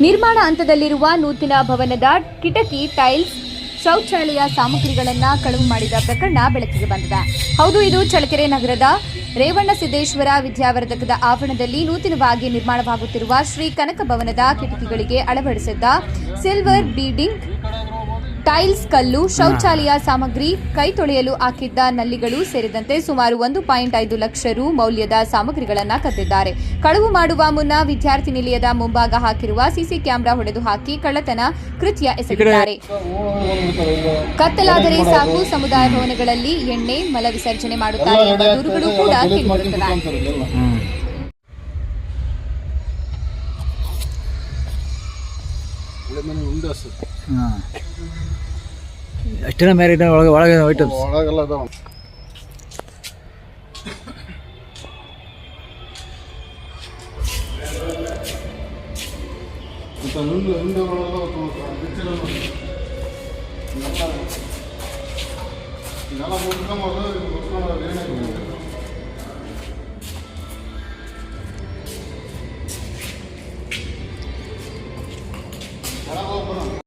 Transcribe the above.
ನಿರ್ಮಾಣ ಹಂತದಲ್ಲಿರುವ ನೂತನ ಭವನದ ಕಿಟಕಿ ಟೈಲ್ಸ್ ಶೌಚಾಲಯ ಸಾಮಗ್ರಿಗಳನ್ನ ಕಳವು ಮಾಡಿದ ಪ್ರಕರಣ ಬೆಳಕಿಗೆ ಬಂದಿದೆ. ಹೌದು ಇದು ಚಳ್ಳಕೆರೆ ನಗರದ ರೇವಣ್ಣ ಸಿದ್ದೇಶ್ವರ ವಿದ್ಯಾವರ್ಧಕದ ಆವರಣದಲ್ಲಿ ನೂತನವಾಗಿ ನಿರ್ಮಾಣವಾಗುತ್ತಿರುವ ಶ್ರೀ ಕನಕ ಭವನದ ಕಿಟಕಿಗಳಿಗೆ ಅಳವಡಿಸಿದ್ದ ಸಿಲ್ವರ್ ಬೀಡಿಂಗ್ ಟೈಲ್ಸ್ ಕಲ್ಲು ಶೌಚಾಲಯ ಸಾಮಗ್ರಿ ಕೈ ತೊಳೆಯಲು ಹಾಕಿದ್ದ ನಲ್ಲಿಗಳು ಸೇರಿದಂತೆ ಸುಮಾರು ಒಂದು ಪಾಯಿಂಟ್ ಐದು ಲಕ್ಷ ರು ಮೌಲ್ಯದ ಸಾಮಗ್ರಿಗಳನ್ನು ಕದ್ದಿದ್ದಾರೆ ಕಳವು ಮಾಡುವ ಮುನ್ನ ವಿದ್ಯಾರ್ಥಿ ನಿಲಯದ ಮುಂಭಾಗ ಹಾಕಿರುವ ಸಿಸಿ ಕ್ಯಾಮೆರಾ ಹೊಡೆದು ಹಾಕಿ ಕಳ್ಳತನ ಕೃತ್ಯ ಎಸಗಿದ್ದಾರೆ. ಕತ್ತಲಾದರೆ ಸಾಕು ಸಮುದಾಯ ಭವನಗಳಲ್ಲಿ ಎಣ್ಣೆ ಮಲ ವಿಸರ್ಜನೆ ಮಾಡುತ್ತಾರೆ ಎಂಬ ದೂರುಗಳು ಕೂಡ ಕೇಳಿಬರುತ್ತವೆ ಹಾಂ ಅಷ್ಟಿನ ಮೇಲೆ ಇದೆ ಒಳಗೆ ಒಳಗೆ ಐಟಮ್ಸ್ ಒಳಗೆಲ್ಲ ಅದಾವ ಮತ್ತೆ ಹಿಂದೆ ಹಿಂದೆ ಒಳಗೆಲ್ಲ